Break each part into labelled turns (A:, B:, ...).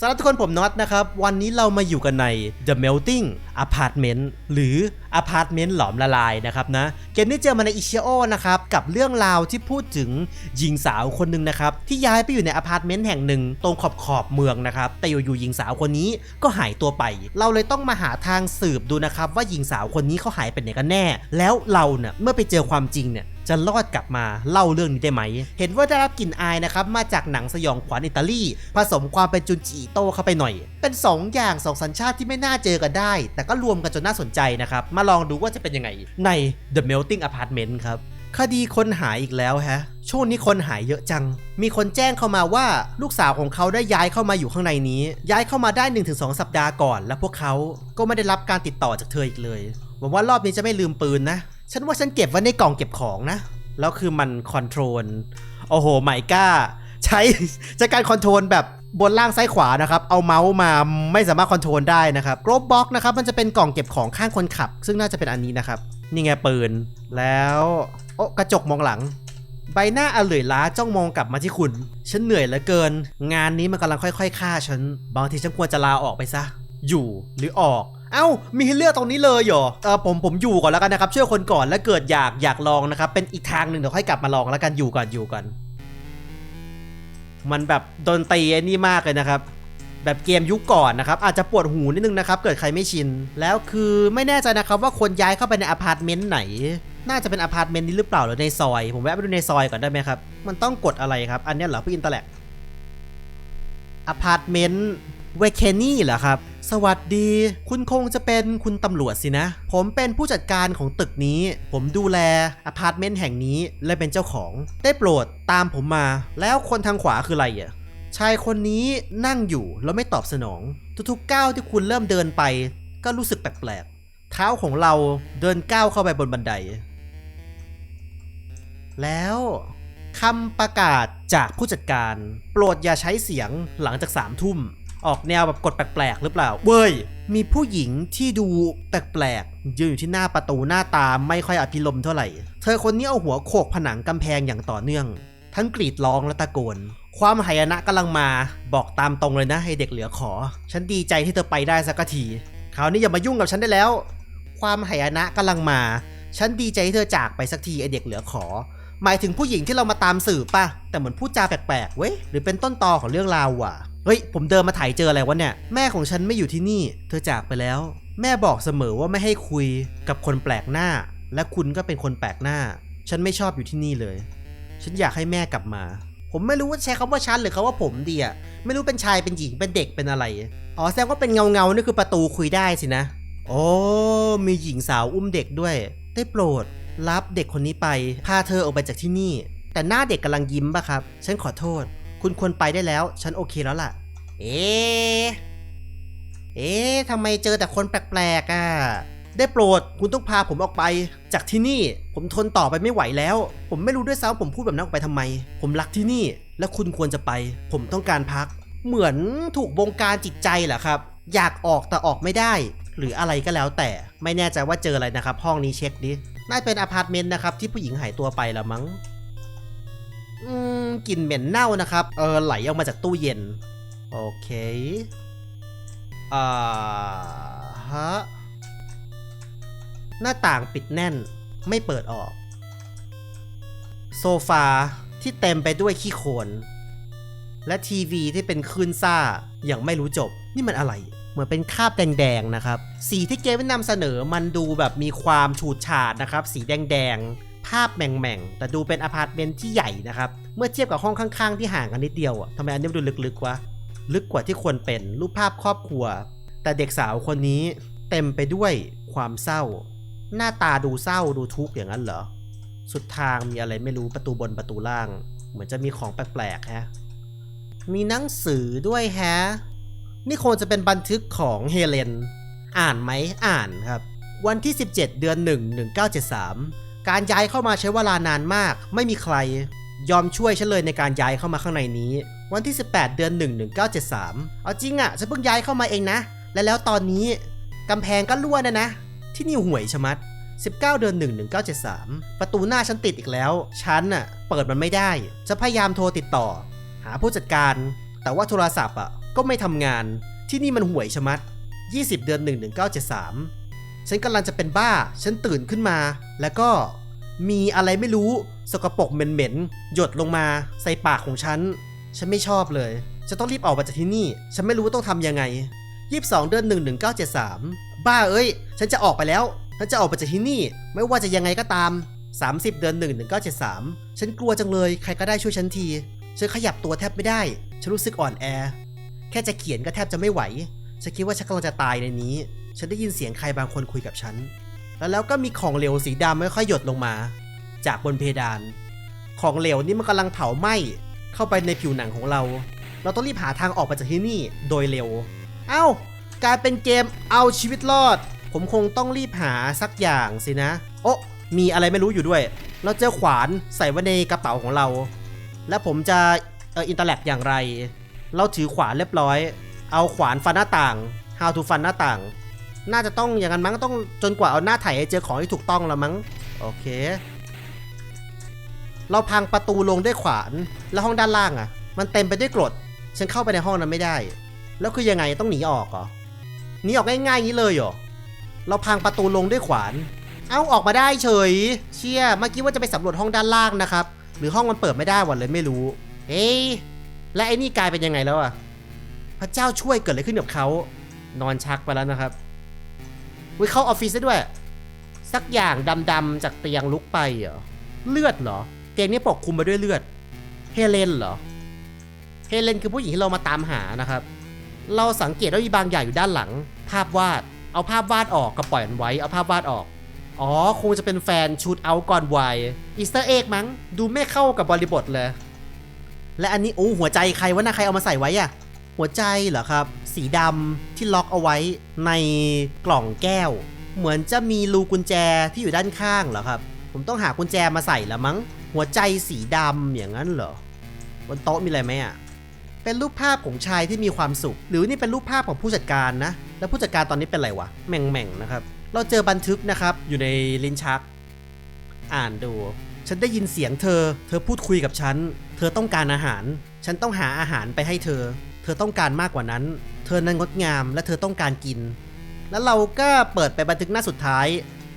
A: สำหรับทุกคนผมน็อตนะครับ วันนี้เรามาอยู่กันใน The Melting Apartment หรือ Apartment หลอมละลายนะครับนะ เกมนี้เจอมาในอิชิโอนะครับ กับเรื่องราวที่พูดถึงหญิงสาวคนหนึ่งนะครับ ที่ย้ายไปอยู่ในอพาร์ตเมนต์แห่งหนึ่งตรงขอบขอบเมืองนะครับ แต่อยู่ๆหญิงสาวคนนี้ก็หายตัวไป เราเลยต้องมาหาทางสืบดูนะครับ ว่าหญิงสาวคนนี้เขาหายไปไหนกันแน่ แล้วเราเนี่ยเมื่อไปเจอความจริงเนี่ย จะรอดกลับมาเล่าเรื่องนี้ได้ไหม เห็นว่าได้รับกลิ่นอายนะครับมาจากหนังสยองขวัญอิตาลี ผสมความเป็นจุนจิโต้เข้าไปหน่อย เป็น 2 อย่างสองสัญชาติที่ไม่น่าเจอกันได้ แต่ก็รวมกันจนน่าสนใจนะครับ มาลองดูว่าจะเป็นยังไง ใน The Melting Apartment ครับคดีคนหายอีกแล้วฮะ ช่วงนี้คนหายเยอะจัง มีคนแจ้งเข้ามาว่าลูกสาวของเขาได้ย้ายเข้ามาอยู่ข้างในนี้ ย้ายเข้ามาได้ 1-2 สัปดาห์ก่อน และพวกเขาก็ไม่ได้รับการติดต่อจากเธออีกเลยหวังว่ารอบนี้จะไม่ลืมปืนนะ ฉันว่าฉันเก็บไว้ในกล่องเก็บของนะ แล้วคือมันคอนโทรล โอ้โหไมก้า ใช้ใช้การคอนโทรลแบบบนล่างซ้ายขวานะครับ เอาเมาส์มาไม่สามารถคอนโทรลได้นะครับโรบบ็อกนะครับ มันจะเป็นกล่องเก็บของข้างคนขับ ซึ่งน่าจะเป็นอันนี้นะครับ นี่ไงปืน แล้ว โอ้กระจกมองหลัง ใบหน้าอเหลื่อยล้าจ้องมองกลับมาที่คุณ ฉันเหนื่อยเหลือเกิน งานนี้มันกำลังค่อยๆฆ่าฉัน บางทีฉันควรจะลาออกไปซะ อยู่หรือออก เอ้า มีให้เลือกตรงนี้เลยเหรอ เออผมผมอยู่ก่อนแล้วกันนะครับช่วยคนก่อนแล้วเกิดอยากอยากลองนะครับ เป็นอีกทางหนึ่งเดี๋ยวค่อยกลับมาลองแล้วกันอยู่ก่อนอยู่ก่อน มันแบบดนตรีไอ้นี่มากเลยนะครับ แบบเกมยุคก่อนนะครับ อาจจะปวดหูนิดนึงนะครับ เกิดใครไม่ชิน แล้วคือไม่แน่ใจนะครับว่าคนย้ายเข้าไปในอพาร์ตเมนต์ไหน น่าจะเป็นอพาร์ตเมนต์นี้หรือเปล่าหรือในซอย ผมแวะไปดูในซอยก่อนได้ไหมครับ มันต้องกดอะไรครับ อันนี้เหรอพี่อินเตอร์แลกอพาร์ตเมนต์เวเคนี่เหรอครับ สวัสดี คุณคงจะเป็นคุณตำรวจสินะ ผมเป็นผู้จัดการของตึกนี้ ผมดูแลอพาร์ตเมนต์แห่งนี้และเป็นเจ้าของ ได้โปรดตามผมมา แล้วคนทางขวาคืออะไรอะชายคนนี้นั่งอยู่แล้วไม่ตอบสนอง ทุกๆก้าวที่คุณเริ่มเดินไป ก็รู้สึกแปลกๆ เท้าของเราเดินก้าวเข้าไปบนบันได แล้วคำประกาศจากผู้จัดการ โปรดอย่าใช้เสียงหลังจากสามทุ่ม ออกแนวแบบกดแปลกๆหรือเปล่า เว้ย มีผู้หญิงที่ดูแปลกๆยืนอยู่ที่หน้าประตูหน้าตาไม่ค่อยอภิรมเท่าไหร่ เธอคนนี้เอาหัวโขกผนังกำแพงอย่างต่อเนื่อง ทั้งกรีดร้องและตะโกน ความหายนะกำลังมาบอกตามตรงเลยนะให้เด็กเหลือขอ ฉันดีใจที่เธอไปได้สักทีคราวนี้อย่ามายุ่งกับฉันได้แล้ว ความหายนะกำลังมา ฉันดีใจที่เธอจากไปสักทีไอเด็กเหลือขอหมายถึงผู้หญิงที่เรามาตามสืบป่ะ แต่เหมือนพูดจาแปลกๆ เว้ย หรือเป็นต้นตอของเรื่องราวว่ะ เฮ้ย ผมเดินมาถ่ายเจออะไรวะเนี่ย แม่ของฉันไม่อยู่ที่นี่ เธอจากไปแล้ว แม่บอกเสมอว่าไม่ให้คุยกับคนแปลกหน้า และคุณก็เป็นคนแปลกหน้า ฉันไม่ชอบอยู่ที่นี่เลย ฉันอยากให้แม่กลับมา ผมไม่รู้ว่าใช้คำว่าฉันหรือคำว่าผมดีอะไม่รู้เป็นชายเป็นหญิงเป็นเด็กเป็นอะไร อ๋อแสดงว่าเป็นเงาเงานี่คือประตูคุยได้สินะ โอ้มีหญิงสาวอุ้มเด็กด้วย ได้โปรด รับเด็กคนนี้ไป พาเธอออกไปจากที่นี่ แต่หน้าเด็กกำลังยิ้มป่ะครับ ฉันขอโทษ คุณควรไปได้แล้ว ฉันโอเคแล้วล่ะ เอ๊ะเอ๊ะทำไมเจอแต่คนแปลกๆอะ ได้โปรดคุณต้องพาผมออกไป จากที่นี่ผมทนต่อไปไม่ไหวแล้ว ผมไม่รู้ด้วยซ้ำว่าผมพูดแบบนั้นออกไปทำไม ผมรักที่นี่ และคุณควรจะไป ผมต้องการพัก เหมือนถูกบงการจิตใจเหรอครับ อยากออกแต่ออกไม่ได้ หรืออะไรก็แล้วแต่ไม่แน่ใจว่าเจออะไรนะครับ ห้องนี้เช็คดิน่าจะเป็นอพาร์ตเมนต์นะครับที่ผู้หญิงหายตัวไปแล้วมั้ง อืมกลิ่นเหม็นเน่านะครับ เออไหลออกมาจากตู้เย็น โอเค อ่าฮะ หน้าต่างปิดแน่นไม่เปิดออก โซฟาที่เต็มไปด้วยขี้โคลนและทีวีที่เป็นคลื่นซ่าอย่างไม่รู้จบ นี่มันอะไร เหมือนเป็นคาบแดงๆนะครับ สีที่เกมนำเสนอมันดูแบบมีความฉูดฉาดนะครับ สีแดง ภาพแหม่งๆ แต่ดูเป็นอพาร์ตเมนต์ที่ใหญ่นะครับ เมื่อเทียบกับห้องข้างๆ ที่ห่างกันนิดเดียวอะทำไมอันนี้มันดูลึกๆวะ ลึกกว่าที่ควรเป็นรูปภาพครอบครัว แต่เด็กสาวคนนี้เต็มไปด้วยความเศร้า หน้าตาดูเศร้าดูทุกข์อย่างนั้นเหรอ สุดทางมีอะไรไม่รู้ประตูบนประตูล่าง เหมือนจะมีของแปลกๆฮะ มีหนังสือด้วยแฮะ นี่คงจะเป็นบันทึกของเฮเลน อ่านไหมอ่านครับ วันที่ 17 เดือน 1 1973 การย้ายเข้ามาใช้เวลานานมาก ไม่มีใคร ยอมช่วยฉันเลยในการย้ายเข้ามาข้างในนี้ วันที่ 18 เดือน 1 1973 เอาจริงอะ่ะฉันเพิ่งย้ายเข้ามาเองนะ และแล้วตอนนี้กำแพงก็รั่วนะนะ ที่นี่ห่วยชะมัด 19 เดือน 1 1973 ประตูหน้าฉันติดอีกแล้ว ฉันน่ะเปิดมันไม่ได้จะพยายามโทรติดต่อ หาผู้จัดการ แต่ว่าโทรศัพท์อะก็ไม่ทำงาน ที่นี่มันห่วยชะมัด 20 เดือน 1 1973 ฉันกำลังจะเป็นบ้า ฉันตื่นขึ้นมา แล้วก็มีอะไรไม่รู้สกปรกเหม็นๆหยดลงมาใส่ปากของฉัน ฉันไม่ชอบเลยฉันต้องรีบออกมาจากที่นี่ ฉันไม่รู้ว่าต้องทำยังไง 22 เดือน 1 1973 บ้าเอ้ย ฉันจะออกไปแล้ว ฉันจะออกไปจากที่นี่ ไม่ว่าจะยังไงก็ตาม 30 เดือน 1 1973 ฉันกลัวจังเลย ใครก็ได้ช่วยฉันที ฉันขยับตัวแทบไม่ได้ ฉันรู้สึกอ่อนแอ แค่จะเขียนก็แทบจะไม่ไหว ฉันคิดว่าฉันกำลังจะตายในนี้ ฉันได้ยินเสียงใครบางคนคุยกับฉัน แล้วแล้วก็มีของเหลวสีดำไม่ค่อยหยดลงมา จากบนเพดาน ของเหลวนี่มันกำลังเผาไหม้เข้าไปในผิวหนังของเรา เราต้องรีบหาทางออกไปจากที่นี่โดยเร็ว เอ้ากลายเป็นเกมเอาชีวิตรอด ผมคงต้องรีบหาสักอย่างสินะ โอ้มีอะไรไม่รู้อยู่ด้วย เราเจอขวานใส่ไว้ในกระเป๋าของเรา แล้วผมจะเอออินเตอร์แลกอย่างไร เราถือขวานเรียบร้อย เอาขวานฟันหน้าต่าง how to ฟันหน้าต่าง น่าจะต้องอย่างนั้นมั้งต้องจนกว่าเอาหน้าไถให้เจอของที่ถูกต้องแล้วมั้งโอเค เราพังประตูลงด้วยขวานแล้วห้องด้านล่างอะ่ะ มันเต็มไปด้วยกรดฉันเข้าไปในห้องนั้นไม่ได้ แล้วคือยังไงต้องหนีออกเหรอหนีออกง่ายง่างนี้เลยเหรอเราพังประตูลงด้วยขวาน เอาออกมาได้เฉย เชี่ยเมื่อกี้ว่าจะไปสำรวจห้องด้านล่างนะครับ หรือห้องมันเปิดไม่ได้วันเลยไม่รู้ เอ๊และไอ้นี่กลายเป็นยังไงแล้วอะพระเจ้าช่วยเกิดอะไรขึ้นกับเขานอนชักไปแล้วนะครับ วิเข้าออฟฟิศได้ด้วย สักอย่างดำๆจากเตียงลุกไปเหรอเลือดเหรอ เตียงนี้ปกคลุมไปด้วยเลือด เฮเลนเหรอ เฮเลนคือผู้หญิงที่เรามาตามหานะครับ เราสังเกตว่ามีบางอย่างอยู่ด้านหลัง ภาพวาด เอาภาพวาดออกก็ปล่อยมันไว้ เอาภาพวาดออก อ๋อ คงจะเป็นแฟนชุดเอาก่อนวัยอีสเตอร์เอ็กมั้ง ดูไม่เข้ากับบริบทเลย และอันนี้โอ้หัวใจใครวะนะใครเอามาใส่ไว้อะ หัวใจเหรอครับ สีดำที่ล็อกเอาไว้ในกล่องแก้ว เหมือนจะมีรูกุญแจที่อยู่ด้านข้างเหรอครับ ผมต้องหากุญแจมาใส่ละมั้ง หัวใจสีดำอย่างนั้นเหรอบนโต๊ะมีอะไรไหมอะเป็นรูปภาพของชายที่มีความสุข หรือนี่เป็นรูปภาพของผู้จัดการนะ แล้วผู้จัดการตอนนี้เป็นอะไรวะแม่งแม่งๆนะครับ เราเจอบันทึกนะครับอยู่ในลิ้นชัก อ่านดู ฉันได้ยินเสียงเธอ เธอพูดคุยกับฉัน เธอต้องการอาหาร ฉันต้องหาอาหารไปให้เธอ เธอต้องการมากกว่านั้น เธอนั้นงดงามและเธอต้องการกิน แล้วเราก็เปิดไปบันทึกหน้าสุดท้าย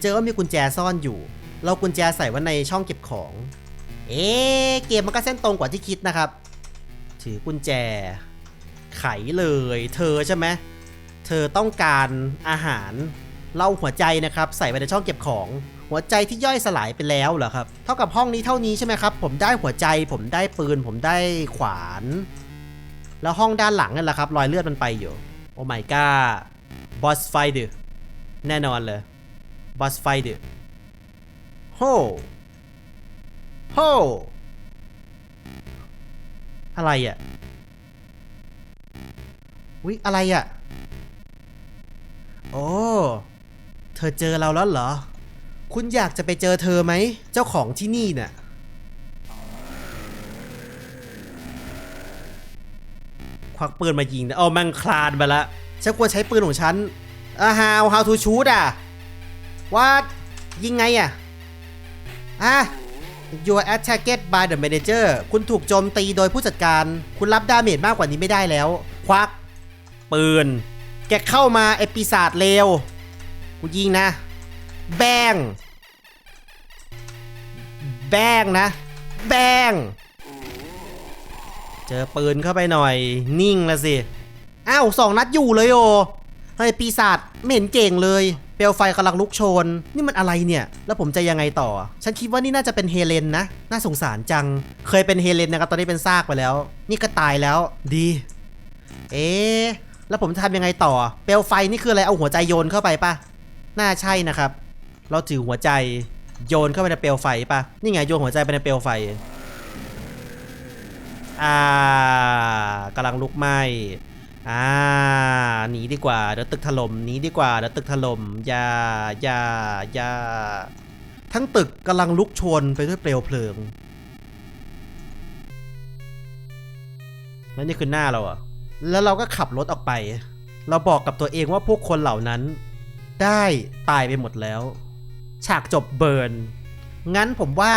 A: เจอว่ามีกุญแจซ่อนอยู่ เรากุญแจใส่ไว้ในช่องเก็บของ เอ๊ะเกมมันก็เส้นตรงกว่าที่คิดนะครับ ถือกุญแจ ไขเลย เธอใช่ไหมเธอต้องการอาหารเราหัวใจนะครับ ใส่ไปในช่องเก็บของ หัวใจที่ย่อยสลายไปแล้วเหรอครับ เท่ากับห้องนี้เท่านี้ใช่ไหมครับ ผมได้หัวใจ ผมได้ปืน ผมได้ขวาน แล้วห้องด้านหลังนั่นแหละครับรอยเลือดมันไปอยู่ โอ้ my god บอสไฟด์แน่นอนเลยบอสไฟด์โฮโฮอะไรอะวิอะไรอะ โอ้ เธอเจอเราแล้วเหรอ คุณอยากจะไปเจอเธอไหม เจ้าของที่นี่น่ะ ควักปืนมายิงนะเอามังคลานไปละฉันควรใช้ปืนของฉันอ่า how how to shoot อะ what ยิงไงอะอะ your attacked by the manager คุณถูกโจมตีโดยผู้จัดการ คุณรับดาเมจมากกว่านี้ไม่ได้แล้ว ควัก ปืน แกเข้ามาไอปีศาจเลวกูยิงนะ แบง แบงนะ แบง จอปืนเข้าไปหน่อย นิ่งละสิ อ้าวสองนัดอยู่เลยโอเฮ้ยปีศาจไม่เห็นเก่งเลย เปลวไฟกำลังลุกโชน นี่มันอะไรเนี่ย แล้วผมจะยังไงต่อ ฉันคิดว่านี่น่าจะเป็นเฮเลนนะ น่าสงสารจัง เคยเป็นเฮเลนนะครับ ตอนนี้เป็นซากไปแล้ว นี่ก็ตายแล้ว ดี เอ๊ะแล้วผมจะทำยังไงต่อ เปลวไฟนี่คืออะไร เอาหัวใจโยนเข้าไปปะน่าใช่นะครับ เราถือหัวใจโยนเข้าไปในเปลวไฟปะนี่ไงโยนหัวใจไปในเปลวไฟ อ่ากำลังลุกไหม้อ่าหนีดีกว่าเดี๋ยวตึกถล่มหนีดีกว่าเดี๋ยวตึกถล่มอย่าอย่าอย่าทั้งตึกกำลังลุกโชนไปด้วยเปลวเพลิงแล้วนี่คือหน้าเราอะแล้วเราก็ขับรถออกไป เราบอกกับตัวเองว่าพวกคนเหล่านั้น ได้ตายไปหมดแล้ว ฉากจบเบิร์น งั้นผมว่า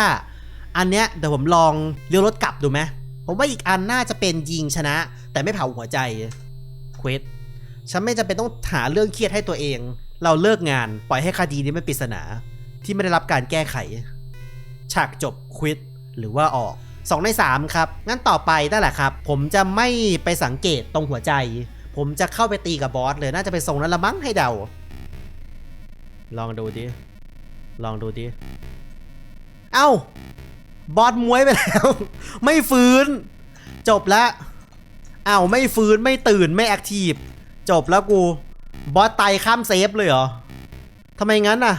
A: อันเนี้ยเดี๋ยวผมลองเลี้ยวรถกลับดูไหม ผมว่าอีกอันน่าจะเป็นยิงชนะ แต่ไม่เผาหัวใจควิดฉันไม่จำเป็นต้องหาเรื่องเครียดให้ตัวเอง เราเลิกงานปล่อยให้คดีนี้เป็นปริศนาที่ไม่ได้รับการแก้ไข ฉากจบควิดหรือว่าออก 2 ใน 3 ครับ งั้นต่อไปนั่นแหละครับ ผมจะไม่ไปสังเกตตรงหัวใจ ผมจะเข้าไปตีกับบอสเลยน่าจะเป็นทรงนั้นละมั้งให้เดา ลองดูดิ ลองดูดิ เอ้า บอสมวยไปแล้ว ไม่ฟื้น จบแล้วอ้าวไม่ฟื้นไม่ตื่นไม่แอคทีฟจบแล้วกู บอสไตายข้ามเซฟเลยเหรอทำไมงั้นน่ะ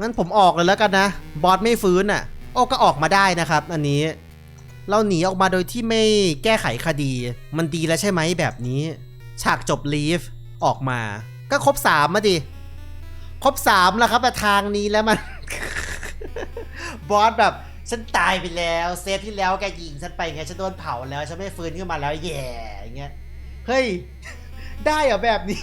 A: งั้นผมออกเลยแล้วกันนะ บอสไม่ฟื้นอะ โอ้ก็ออกมาได้นะครับ อันนี้ เราหนีออกมาโดยที่ไม่แก้ไขคดี มันดีแล้วใช่ไหมแบบนี้ ฉากจบลีฟออกมา ก็ครบสามมาดิ ครบสามแล้วครับแต่ทางนี้แล้วมัน บอสแบบฉันตายไปแล้วเซฟที่แล้วแกยิงฉันไปไงฉันโดนเผาแล้วฉันไม่ฟื้นขึ้นมาแล้วแย่อย่างเงี้ยเฮ้ยได้เหรอแบบนี้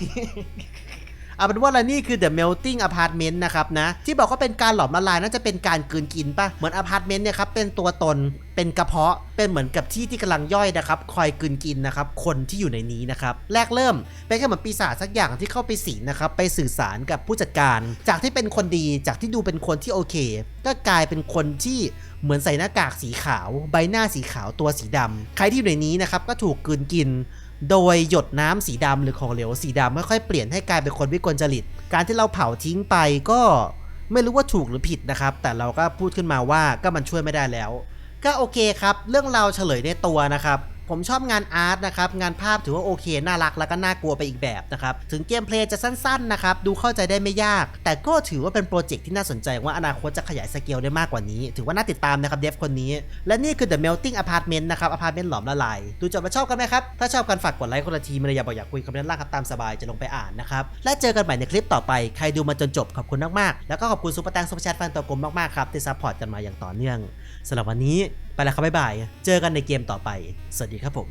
A: เอาเป็นว่าและนี่คือ The Melting Apartment นะครับนะ ที่บอกว่าเป็นการหลอมละลายน่าจะเป็นการกืนกินปะเหมือนอพาร์ตเมนต์เนี่ยครับเป็นตัวตนเป็นกระเพาะเป็นเหมือนกับที่ที่กำลังย่อยนะครับคอยกืนกินนะครับคนที่อยู่ในนี้นะครับแรกเริ่มเป็นแค่เหมือนปีศาจสักอย่างที่เข้าไปสิงนะครับไปสื่อสารกับผู้จัดการ จากที่เป็นคนดีจากที่ดูเป็นคนที่โอเค ก็กลายเป็นคนที่เหมือนใส่หน้ากากสีขาว ใบหน้าสีขาวตัวสีดำใครที่อยู่ในนี้นะครับก็ถูกกืนกิน โดยหยดน้ำสีดำหรือของเหลวสีดำค่อยๆเปลี่ยนให้กลายเป็นคนวิกลจริต การที่เราเผาทิ้งไปก็ไม่รู้ว่าถูกหรือผิดนะครับ แต่เราก็พูดขึ้นมาว่าก็มันช่วยไม่ได้แล้ว ก็โอเคครับ เรื่องราวเฉลยในตัวนะครับ ผมชอบงานอาร์ตนะครับ งานภาพถือว่าโอเค น่ารักแล้วก็น่ากลัวไปอีกแบบนะครับ ถึงเกมเพลย์จะสั้นๆนะครับ ดูเข้าใจได้ไม่ยาก แต่ก็ถือว่าเป็นโปรเจกต์ที่น่าสนใจว่าอนาคตจะขยายสเกลได้มากกว่านี้ ถือว่าน่าติดตามนะครับเดฟคนนี้ และนี่คือ The Melting Apartment นะครับอพาร์ตเมนต์หลอมละลายดูจบมาชอบกันไหมครับ ถ้าชอบกันฝากกดไลค์คนละทีมันอยาบอกอยากคุยคอมเมนต์ล่างครับตามสบายจะลงไปอ่านนะครับและเจอกันใหม่ในคลิปต่อไปใครดูมาจนจบขอบคุณมากๆแล้วก็ขอบคุณซุปเปอร์แตงซุปเปอร์แชทแฟนตัวกลมมากๆครับที่ซัพพอร์ตกันมาอย่างต่อเนื่อง สำหรับวันนี้ไปแล้วครับบ๊ายบาย เจอกันในเกมต่อไป สวัสดีครับผม